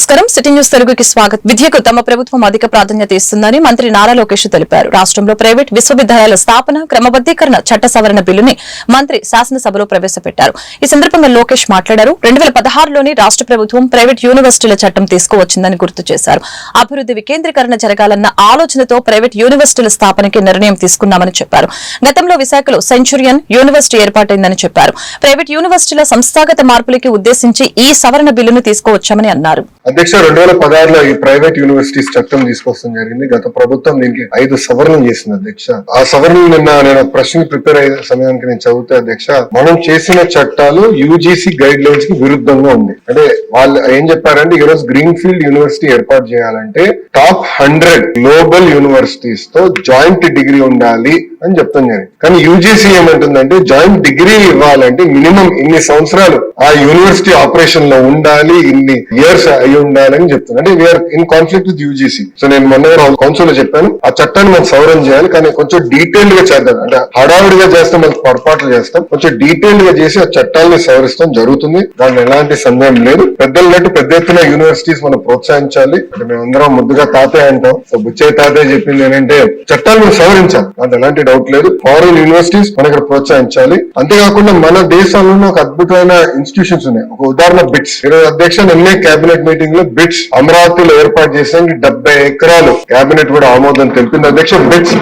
నమస్కారం. City news తెలుగుకి స్వాగతం. విద్యకు తమ ప్రభుత్వం అధిక ప్రాధాన్యత ఇస్తుందని మంత్రి నారా లోకేష్ తెలిపారు. రాష్ట్రంలో ప్రైవేట్ విశ్వవిద్యాలయాల స్థాపన క్రమబద్దీకరణ చట్ట సవరణ బిల్లుని మంత్రి శాసనసభలో ప్రవేశపెట్టారు. ఈ సందర్భంగా లోకేష్ మాట్లాడారు. రెండు వేల పదహారులోని రాష్ట్ర ప్రభుత్వం ప్రైవేట్ యూనివర్సిటీల చట్టం తీసుకువచ్చిందని గుర్తు చేశారు. అభివృద్ది వికేంద్రీకరణ జరగాలన్న ఆలోచనతో ప్రైవేట్ యూనివర్సిటీల స్థాపనకి నిర్ణయం తీసుకున్నామని చెప్పారు. గతంలో విశాఖలో సెంచురియన్ యూనివర్సిటీ ఏర్పాటైందని చెప్పారు. ప్రైవేట్ యూనివర్సిటీల సంస్థాగత మార్పులకి ఉద్దేశించి ఈ సవరణ బిల్లును తీసుకువచ్చామని అన్నారు. అధ్యక్ష రెండు వేల పదహారులో ఈ ప్రైవేట్ యూనివర్సిటీస్ చట్టం తీసుకొస్తాం జరిగింది. గత ప్రభుత్వం దీనికి ఐదు సవరణలు చేసింది అధ్యక్ష. ఆ సవరణలు నిన్న నేను ప్రశ్న ప్రిపేర్ అయ్యే సమయానికి నేను చదివితే అధ్యక్ష మనం చేసిన చట్టాలు యూజీసీ గైడ్ లైన్స్కి విరుద్ధంగా ఉంది. అంటే వాళ్ళు ఏం చెప్పారంటే ఈ రోజు గ్రీన్ ఫీల్డ్ యూనివర్సిటీ ఏర్పాటు చేయాలంటే టాప్ హండ్రెడ్ గ్లోబల్ యూనివర్సిటీస్తో జాయింట్ డిగ్రీ ఉండాలి అని చెప్తాం నేను. కానీ యూజీసీ ఏమంటుందంటే జాయింట్ డిగ్రీ ఇవ్వాలంటే మినిమం ఇన్ని సంవత్సరాలు ఆ యూనివర్సిటీ ఆపరేషన్లో ఉండాలి ఇన్ని ఇయర్స్ అయి ఉండాలి అని చెప్తుంది అంటే we're in conflict with UGC. So నేను మొన్న కౌన్సిల్లో చెప్పాను ఆ చట్టాన్ని మనం సవరణ చేయాలి కానీ కొంచెం డీటెయిల్డ్గా చేద్దాం. అంటే హడావుడిగా చేస్తాం మనకి పొరపాట్లు చేస్తాం కొంచెం డీటెయిల్డ్గా చేసి ఆ చట్టాలని సవరిస్తాం జరుగుతుంది. దాంట్లో ఎలాంటి సందేహం లేదు. పెద్దలన్నట్టు పెద్ద ఎత్తున యూనివర్సిటీస్ మనం ప్రోత్సహించాలి. అంటే మేమందరం ముద్దుగా తాతే అంటాం. సో బుచ్చయ్య తాతే చెప్పింది ఏంటంటే చట్టాలు మనం సవరించాలి. దాంట్లో ఎలాంటి డౌట్ లేదు. ఫారెన్ యూనివర్సిటీస్ మన ఇక్కడ ప్రోత్సహించాలి. అంతేకాకుండా మన దేశంలో ఒక అద్భుతమైన ఇన్స్టిట్యూషన్స్ ఉన్నాయి. ఒక ఉదాహరణ బిట్స్ ఈరోజు అధ్యక్ష నిన్నే కేబినెట్ మీటింగ్లో బిట్స్ అమరావతిలో ఏర్పాటు చేసేందుకు డెబ్బై ఎకరాలు. కేబినెట్ కూడా ఆమోదం తెలిపింది. అధ్యక్ష బిట్స్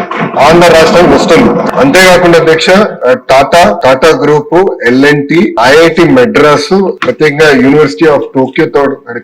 ఆంధ్ర రాష్ట్రానికి వస్తుంది అంతేకాకుండా అధ్యక్ష Tata Tata group L&T IIT Madras ప్రత్యేకంగా యూనివర్సిటీ ఆఫ్ టోక్యో తో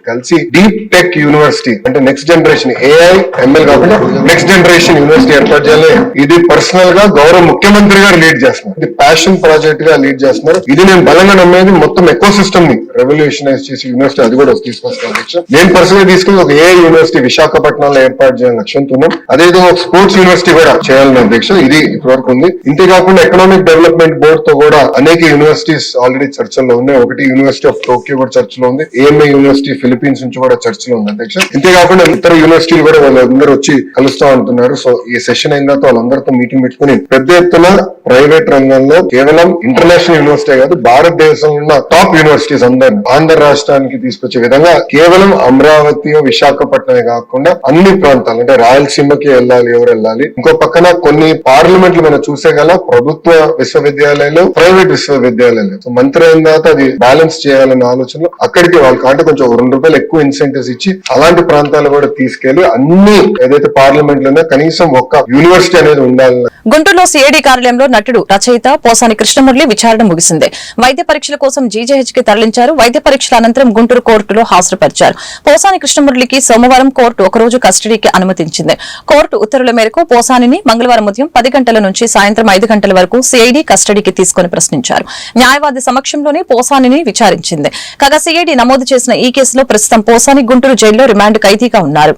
కలిసి డీప్ టెక్ యూనివర్సిటీ అంటే నెక్స్ట్ జనరేషన్ ఏఐ ఎంఎల్ కాకుండా నెక్స్ట్ జనరేషన్ యూనివర్సిటీ ఏర్పాటు చేయాలి. ఇది పర్సనల్ గా గౌరవ ముఖ్యమంత్రి గారు లీడ్ చేస్తున్నారు. ఇది ప్యాషన్ ప్రాజెక్ట్గా లీడ్ చేస్తున్నారు. ఇది నేను బలంగా నమ్మేది మొత్తం ఎకో సిస్టమ్ని రెవల్యూషనైజ్ చేసి యూనివర్సిటీ అది కూడా తీసుకొస్తాను అధ్యక్ష నేను పర్సనల్ తీసుకుని ఒక ఏ యూనివర్సిటీ విశాఖపట్నంలో ఏర్పాటు చేయాలని లక్ష్యంతో ఉన్నాం అదేవిధంగా ఒక స్పోర్ట్స్ యూనివర్సిటీ కూడా చేయాలని అధ్యక్ష. ఇది ఇప్పటివరకు ఉంది. ఇంతే కాకుండా ఎకనామిక్ డెవలప్మెంట్ బోర్డ్తో కూడా అనేక యూనివర్సిటీస్ ఆల్రెడీ చర్చల్లో ఉన్నాయి. ఒకటి యూనివర్సిటీ ఆఫ్ టోక్యో కూడా చర్చలో ఉంది. ఏఎంఏ యూనివర్సిటీ ఫిలిపీన్స్ నుంచి కూడా చర్చలో ఉంది అధ్యక్ష. ఇంతేకాకుండా ఇతర యూనివర్సిటీలు కూడా వాళ్ళందరూ వచ్చి కలుస్తా ఉంటున్నారు సో ఈ సెషన్ అయిన తర్వాత వాళ్ళందరితో మీటింగ్ పెట్టుకుని పెద్ద ఎత్తున ప్రైవేట్ రంగంలో కేవలం ఇంటర్నేషనల్ యూనివర్సిటీ కాదు భారతదేశంలో ఉన్న టాప్ యూనివర్సిటీస్ అందరిని ఆంధ్ర రాష్ట్రానికి తీసుకొచ్చే విధంగా కేవలం అమరావతి విశాఖపట్నమే కాకుండా అన్ని ప్రాంతాలు అంటే రాయలసీమకి వెళ్ళాలి ఎవరు వెళ్ళాలి. ఇంకో పక్కన కొన్ని పార్లమెంట్లు మనం చూసే గల ప్రభుత్వ విశ్వవిద్యాలయాలు ప్రైవేట్ విశ్వవిద్యాలయాలు. సో మంత్రి అయిన తర్వాత అది బ్యాలెన్స్ చేయాలనే ఆలోచనలో అక్కడికి వాళ్ళకి అంటే కొంచెం రెండు రూపాయలు ఎక్కువ ఇన్సెంటివ్స్ ఇచ్చి అలాంటి ప్రాంతాలు కూడా తీసుకెళ్ళి అన్ని ఏదైతే పార్లమెంట్లోనే కనీసం ఒక్క యూనివర్సిటీ అనేది ఉండాలి గుంటూరులో సిఐడి కార్యాలయంలో నటుడు రచయిత పోసాని కృష్ణమురళి విచారణ ముగిసింది. వైద్య పరీక్షల కోసం జీజేహెచ్కి తరలించారు. వైద్య పరీక్షల అనంతరం గుంటూరు కోర్టులో హాజరుపరిచారు. పోసాని కృష్ణమురళికి సోమవారం కోర్టు ఒకరోజు కస్టడీకి అనుమతించింది. కోర్టు ఉత్తర్వుల మేరకు పోసానిని మంగళవారం ఉదయం పది గంటల నుంచి సాయంత్రం ఐదు గంటల వరకు సిఐడి కస్టడీకి తీసుకుని ప్రశ్నించారు. న్యాయవాది సమక్షంలోనే పోసానిని విచారించింది. కాగా సిఐడి నమోదు చేసిన ఈ కేసులో ప్రస్తుతం పోసాని గుంటూరు జైల్లో రిమాండ్ ఖైదీగా ఉన్నారు.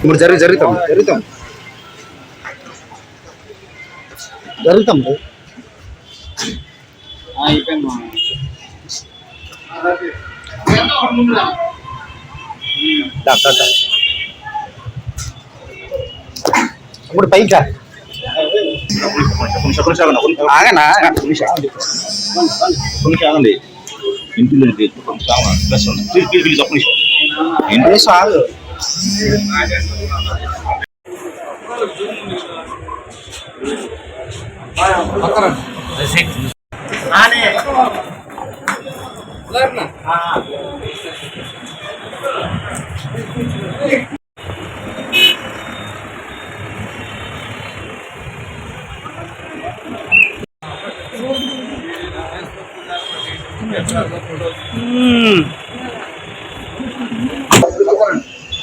ఇప్పుడు జరుగు జరుగుతాం జరుగుతాం జరుగుతాం ఇప్పుడు పైకి రా. ఆగనా కొంచెం ఆగండి. ఉంది. ప్లీజ్ ప్లీజ్ ప్లీజ్ ఒక్క నిమిషం. ఏంటి? నిమిషం పక్కన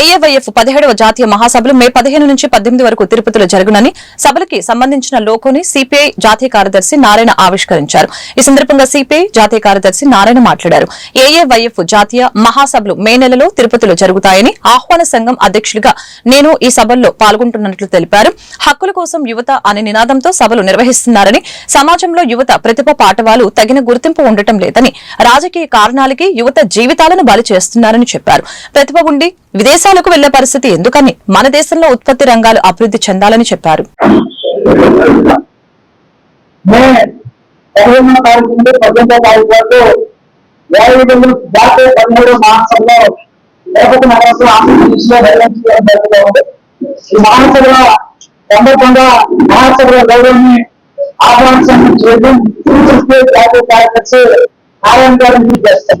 ఏఏవైఎఫ్ పదిహేడవ జాతీయ మహాసభలు మే పదిహేను నుంచి పద్దెనిమిది వరకు తిరుపతిలో జరుగునని సభలకి సంబంధించిన లోకోని సిపిఐ జాతీయ కార్యదర్శి నారాయణ ఆవిష్కరించారు. ఈ సందర్భంగా సిపిఐ జాతీయ కార్యదర్శి నారాయణ మాట్లాడారు. ఏఏవైఎఫ్ జాతీయ మహాసభలు మే నెలలో తిరుపతిలో జరుగుతాయని ఆహ్వాన సంఘం అధ్యక్షుడిగా నేను ఈ సభల్లో పాల్గొంటున్నట్లు తెలిపారు. హక్కుల కోసం యువత అనే నినాదంతో సభలు నిర్వహిస్తున్నారని సమాజంలో యువత ప్రతిభ పాఠవాలు తగిన గుర్తింపు ఉండటం లేదని రాజకీయ కారణాలకి యువత జీవితాలను బలి చేస్తున్నారని చెప్పారు. ప్రతిభ ఉండి విదేశ విదేశాలకు వెళ్ళే పరిస్థితి ఎందుకని? మన దేశంలో ఉత్పత్తి రంగాలు అభివృద్ధి చెందాలని చెప్పారు. మే మహాసభలో గౌరవాన్ని ఆహ్వానించడం. చేయడం జాతీయ కార్యదర్శి నారాయణ గారిని చేస్తాం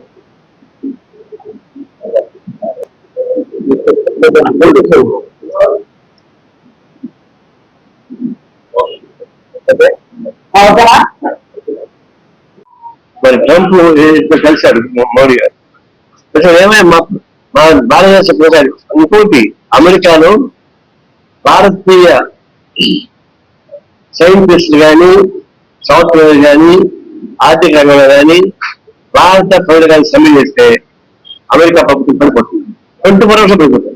అవునా మరి ట్రంప్ ఇద్దరు కలిశారు మోడీ గారు. అసలు ఏమైనా మా మా భారతదేశ ప్రజలు ఇంకోటి అమెరికాలో భారతీయ సైంటిస్టులు కానీ సాఫ్ట్వేర్ కానీ ఆర్థిక రంగంలో కానీ భారత ప్రజలు కానీ సమ్మె చేస్తే అమెరికా ప్రభుత్వం పడిపోతుంది ట్వంటీ ఫోర్ అవర్స్ పడిపోతుంది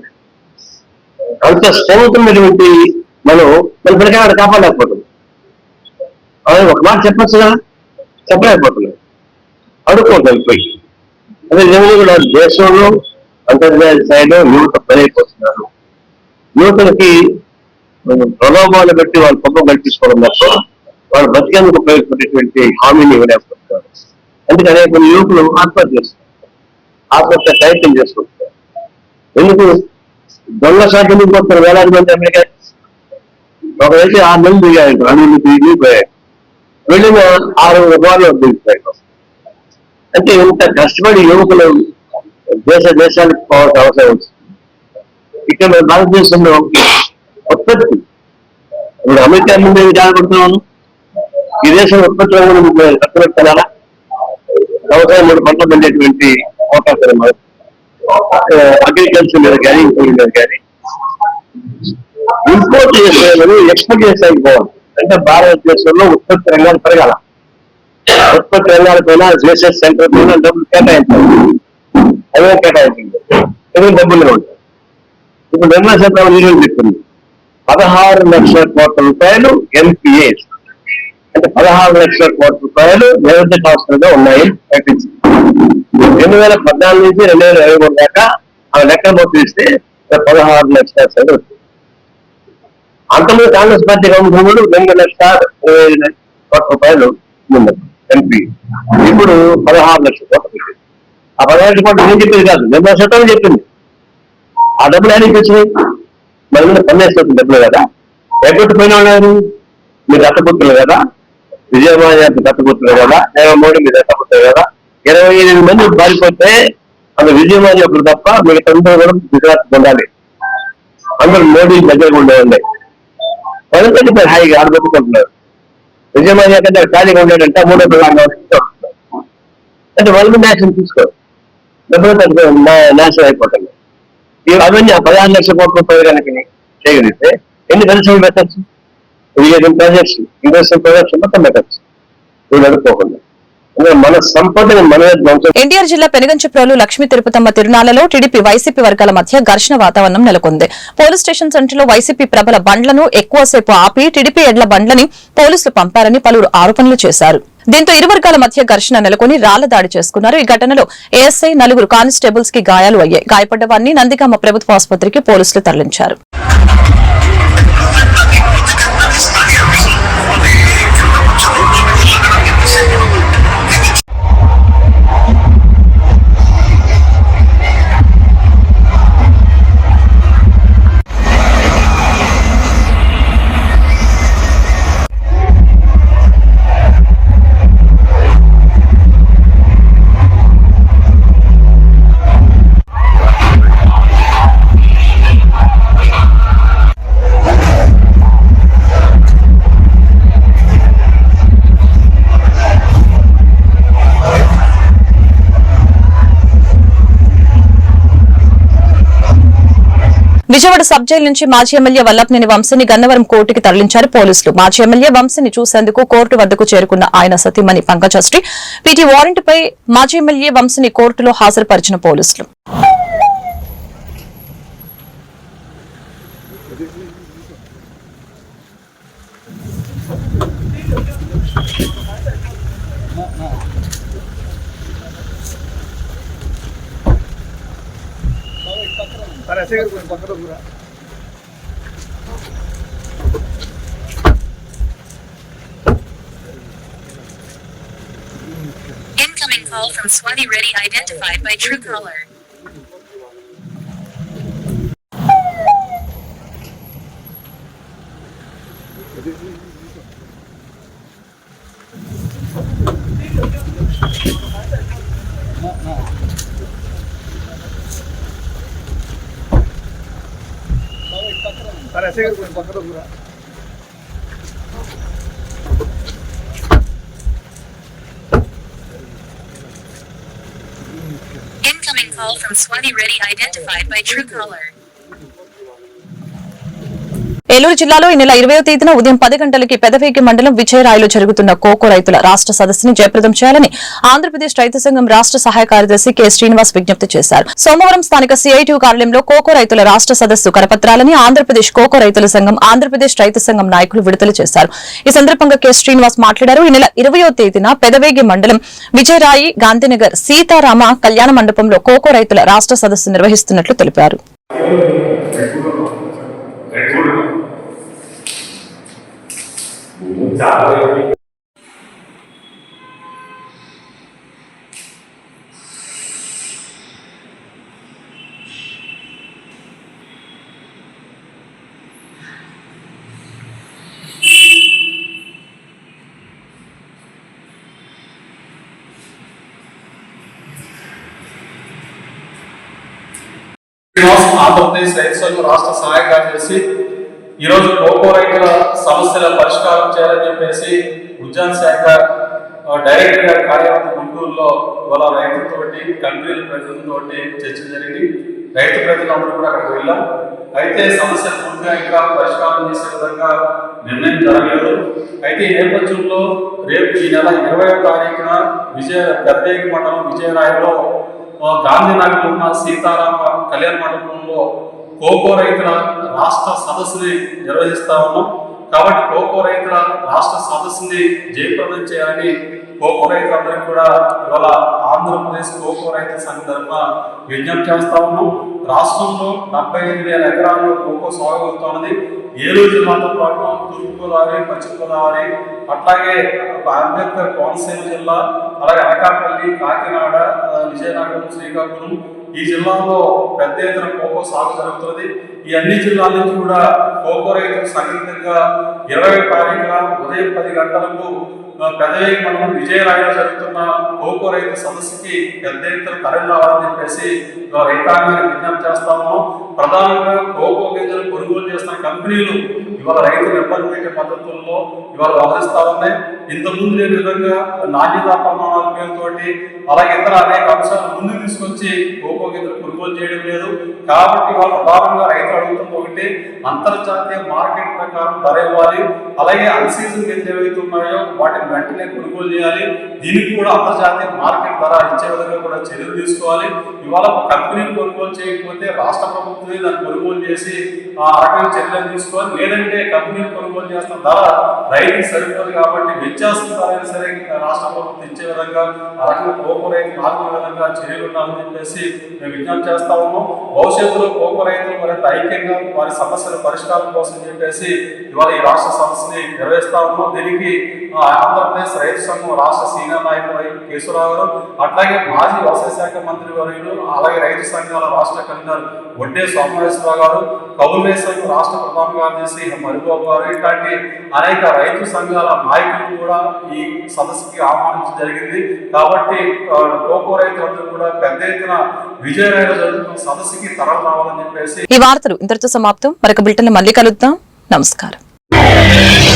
అంత స్ట్రెంగ్త్ ఉన్నటువంటి మనం మన పిల్లకాయలు కాపాడలేకపోతున్నాం. అవును, ఒక మాట చెప్పచ్చుగా? చెప్పలేకపోతున్నాం. అడుక్కుంటాం పోయి. అదే నిజంగా కూడా దేశంలో అంతర్జాతీయ స్థాయిలో యువత పనైపోతున్నారు యువతలకి ప్రలోభాలు పెట్టి వాళ్ళ పబ్బం కల్పించుకోవడం తప్ప వాళ్ళు బతికేందుకు ఉపయోగపడేటువంటి హామీని ఇవ్వలేకపోతున్నారు అందుకే అనేక యువకులు ఆత్మహత్య చేస్తున్నారు. ఆత్మహత్య ప్రయత్నం చేసుకుంటున్నారు ఎందుకు? దొంగ నుంచి వస్తారు వేలాది మంది అమెరికా ఒకరైతే ఆరు నెలలు దిగారు ఆరు నెలలు తిరిగి వెళ్ళిన ఆరు రూపాయలు దిగిపోయారు అంటే ఇంత కష్టపడి యువకులు దేశ దేశానికి పోవాల్సిన అవసరం ఉంది. ఇక్కడ మన భారతదేశంలో ఉత్పత్తి. ఇప్పుడు అమెరికా నుండి జాగ్రత్తన్నాను ఈ దేశం ఉత్పత్తి రంగం కష్టపెట్టాలా వ్యవసాయం మూడు పంటలు పండేటువంటి అవకాశం అగ్రికల్చర్ మీద కానీ ఇంకోటి మీద కానీ. ఇంపోర్ట్ చేసేదని ఎక్స్పోర్ట్ చేసేకి పోవాలి. అంటే భారతదేశంలో ఉత్పత్తి రంగాలు పెరగాల. ఉత్పత్తి రంగాల పైన రీసెర్చ్ సెంటర్ పైన డబ్బులు కేటాయించాలి. అదే కేటాయించింది. ఇది డబ్బులు ఉంటాయి ఇప్పుడు నిర్మలా శాతం ఈరోజు చెప్పింది? పదహారు లక్షల కోట్ల రూపాయలు ఎన్పిఏ అంటే పదహారు లక్షల కోట్ల రూపాయలు నైవేద్య అవసరంగా ఉన్నాయి ప్రకటించింది రెండు వేల పద్నాలుగు నుంచి రెండు వేల ఇరవై మూడు దాకా ఆ లెక్కలు మొత్తం పదహారు లక్షల సైడ్ అంతమంది కాంగ్రెస్ పార్టీ గవర్నమెంట్ రెండు లక్షల ఇరవై ఐదు కోట్ల రూపాయలు ఉన్నది ఎంపీ. ఇప్పుడు పదహారు లక్షల కోట్ల ఆ పదహారు కోట్లు నేను చెప్పింది కాదు నిర్మలా శాతం చెప్పింది. ఆ డబ్బులు ఎక్కడికి వచ్చినాయి? మన మీద పన్నేస్తుంది డబ్బులు కదా. ఎగ్గొట్టిపోయిన వాళ్ళు మీరు దత్తపుత్రులు కదా. విజయమాయ దత్తపుత్రులు కదా జగన్ మోడీ మీరు కట్టుకుంటారు కదా ఇరవై ఎనిమిది మంది పారిపోతే అది విజయమాయ ఒకరు తప్ప మిగతా కూడా గుజరాత్ పొందాలి అందరూ మోడీ దగ్గర ఉండేవాళ్ళే పదకొండు ఇప్పుడు హాయిగా ఆడబెట్టుకుంటున్నారు విజయమాయ కంటే ఖాళీగా ఉండేటంటే మూడో పిల్లలు అంటే వాళ్ళు నేషన్ తీసుకోరు. డబ్బులు నేషన్ అయిపోతుంది. ఈ అవన్నీ ఆ పదహారు లక్షల కోట్ల రూపాయలు చేయగలిగితే ఎన్ని పరిశ్రమలు పెట్టచ్చు? ఇరిగేషన్ ప్రాజెక్ట్స్ ఇండస్ట్రియల్ ప్రాజెక్ట్స్ మొత్తం పెట్టచ్చు వీళ్ళు ఎన్టీఆర్ జిల్లా పెనుగంచిప్రోలు లక్ష్మీ తిరుపతమ్మ తిరునాళ్ళలో టీడీపీ వైసీపీ వర్గాల మధ్య ఘర్షణ వాతావరణం నెలకొంది. పోలీస్ స్టేషన్ సెంటర్లో వైసీపీ ప్రభల బండ్లను ఎక్కువసేపు ఆపి టీడీపీ ఎడ్ల బండ్లని పోలీసులు పంపారని పలువురు ఆరోపణలు చేశారు. దీంతో ఇరు వర్గాల మధ్య ఘర్షణ నెలకొని రాళ్ళ దాడి చేసుకున్నారు. ఈ ఘటనలో ఏఎస్ఐ నలుగురు కానిస్టేబుల్స్కి గాయాలు అయ్యాయి. గాయపడ్డ వారిని నందిగామ ప్రభుత్వ ఆసుపత్రికి పోలీసులు తరలించారు. విజయవాడ సబ్ జైలు నుంచి మాజీ ఎమ్మెల్యే వల్లభనేని వంశీని గన్నవరం కోర్టుకి తరలించారు పోలీసులు. మాజీ ఎమ్మెల్యే వంశీని చూసేందుకు కోర్టు వద్దకు చేరుకున్న ఆయన సతీమణి పంకజశ్రీ పీటీ వారెంట్పై మాజీ ఎమ్మెల్యే వంశీని కోర్టులో హాజరుపరిచిన పోలీసులు. Incoming call from Swati Reddy identified by Truecaller. Incoming call from Swanee Ready identified by Truecaller. Eluru జిల్లాలో ఈ నెల ఇరవై తేదీన ఉదయం పది గంటలకి పెదవేగి మండలం విజయరాయిలో జరుగుతున్న కోకో రైతుల రాష్ట సదస్సుని జయప్రదం చేయాలని ఆంధ్రప్రదేశ్ రైతు సంఘం రాష్ట సహాయ కార్యదర్శి కె. శ్రీనివాస్ విజ్ఞప్తి చేశారు. సోమవారం స్థానిక సిఐటియు కార్యాలయంలో కోకో రైతుల రాష్ట సదస్సు కరపత్రాలని ఆంధ్రప్రదేశ్ కోకో రైతుల సంఘం ఆంధ్రప్రదేశ్ రైతు సంఘం నాయకులు విడుదల చేశారు. ఈ సందర్భంగా కె. శ్రీనివాస్ మాట్లాడారు. ఈ నెల ఇరవయో తేదీన పెదవేగి మండలం విజయరాయి గాంధీనగర్ సీతారామ కళ్యాణ మండపంలో కోకో రైతుల రాష్ట సదస్సు నిర్వహిస్తున్నట్లు తెలిపారు. శ్రీనివాస్ ఆంధ్రప్రదేశ్ రైతు సంఘం రాష్ట్ర సహాయ కార్యదర్శి ఈరోజు కోకో రైతుల సమస్యల పరిష్కారం చేయాలని చెప్పేసి ఉద్యాన్ శాఖ డైరెక్టర్ గారి గుంటూరులో వాళ్ళ రైతులతోటి కంట్రీల ప్రజలతోటి చర్చ జరిగింది. రైతు ప్రజలందరూ కూడా అక్కడికి వెళ్ళాం. అయితే సమస్య పూర్తిగా ఇంకా పరిష్కారం చేసే విధంగా నిర్ణయం జరగలేదు. అయితే ఈ నేపథ్యంలో రేపు ఈ నెల ఇరవై తారీఖున విజయ పెద్దయ్య మండలం విజయరాయలో ఆ, గాంధీనగర్లో ఉన్న సీతారామ కళ్యాణ మండపంలో కోకో రైతుల రాష్ట్ర సదస్సుని నిర్వహిస్తా ఉన్నాం. కాబట్టి కోకో రైతుల రాష్ట్ర సదస్సుని జయప్రదం చేయాలని కోకో రైతులందరికీ కూడా ఇవాళ ఆంధ్రప్రదేశ్ కోకో రైతు సంఘం తరఫున విజ్ఞప్తి చేస్తా ఉన్నాం. రాష్ట్రంలో డెబ్బై ఐదు వేల ఎకరాల్లో కోకో సాగు అవుతున్నది ఏలూరు జిల్లాతో పాటు తూర్పుగోదావరి పశ్చిమ గోదావరి అట్లాగే అంబేద్కర్ కోనసీమ జిల్లా అలాగే అనకాపల్లి కాకినాడ విజయనగరం శ్రీకాకుళం ఈ జిల్లాలో పెద్ద ఎత్తున కోకో సాగు జరుగుతున్నది ఈ అన్ని జిల్లాల నుంచి కూడా కోకో రైతులు సంఘటితంగా ఇరవై తారీఖున ఉదయం పది గంటలకు పెదవి మనం విజయరాయలో జరుగుతున్న కోకో రైతు సదస్సుకి పెద్ద ఎత్తున తరలి రావాలని చెప్పేసి ఇవాళ రైతాంగాన్ని విజ్ఞప్తి చేస్తా ఉన్నాం. ప్రధానంగా కోకో గింజలు కొనుగోలు చేస్తున్న కంపెనీలు ఇవాళ రైతులు ఇబ్బంది పద్ధతుల్లో ఇవాళ వ్యవహరిస్తా ఉన్నాయి ఇంతకుముందు లేని విధంగా నాణ్యత ప్రమాణాల పేరుతోటి అలాగే ఇతర అనేక అంశాలు ముందుకు తీసుకొచ్చి కోకో కొనుగోలు చేయడం లేదు. కాబట్టి ఇవాళ ప్రధానంగా రైతులు అడుగుతుంది ఒకటి అంతర్జాతీయ మార్కెట్ ప్రకారం ధర ఇవ్వాలి. అలాగే అన్సీజన్ గింజలు ఏవైతే ఉన్నాయో వాటిని వెంటనే కొనుగోలు చేయాలి. దీనికి కూడా అంతర్జాతీయ మార్కెట్ ధర ఇచ్చే విధంగా కూడా చర్యలు తీసుకోవాలి. ఇవాళ ఒక కంపెనీని కొనుగోలు చేయకపోతే రాష్ట్ర ప్రభుత్వమే దాన్ని కొనుగోలు చేసి ఆ రకమైన చర్యలు తీసుకోవాలి. లేదంటే కంపెనీని కొనుగోలు చేస్తున్న ధర రైతుకి సరిపోదు కాబట్టి వ్యత్యాసం సరే రాష్ట్ర ప్రభుత్వం ఇచ్చే విధంగా ఆ రకంగా కోకో రైతు ఆదుకునే విధంగా చర్యలు ఉండాలని చెప్పేసి మేము విజ్ఞప్తి చేస్తా ఉన్నాం. భవిష్యత్తులో కోకో రైతులు మరింత ఐక్యంగా వారి సమస్యల పరిష్కారం కోసం చెప్పేసి ఇవాళ ఈ రాష్ట్ర సమస్యని నిర్వహిస్తా ఉన్నాం దీనికి ఆంధ్రప్రదేశ్ రైతు సంఘం రాష్ట్ర సీనియర్ నాయకులు కేశవరావు గారు అట్లాగే మాజీ వ్యవసాయ శాఖ మంత్రి వర్యులు అలాగే రైతు సంఘాల రాష్ట్ర కన్వీనర్ వడ్డే సోమేశ్వరరావు గారు కౌలు సంఘం రాష్ట్ర ప్రధాన కార్యదర్శి హరిబాబు గారు ఇట్లాంటి అనేక రైతు సంఘాల నాయకులు కూడా ఈ సదస్సుకి ఆహ్వానించడం జరిగింది. కాబట్టి కోకో రైతులందరూ కూడా పెద్ద ఎత్తున విజయనగర జరుగుతున్న సదస్సుకి తరలి రావాలని చెప్పేసి ఈ వార్తలు ఇంతటితో సమాప్తం. మరొక బిల్టన్ మళ్ళీ కలుద్దాం. నమస్కారం. Yeah.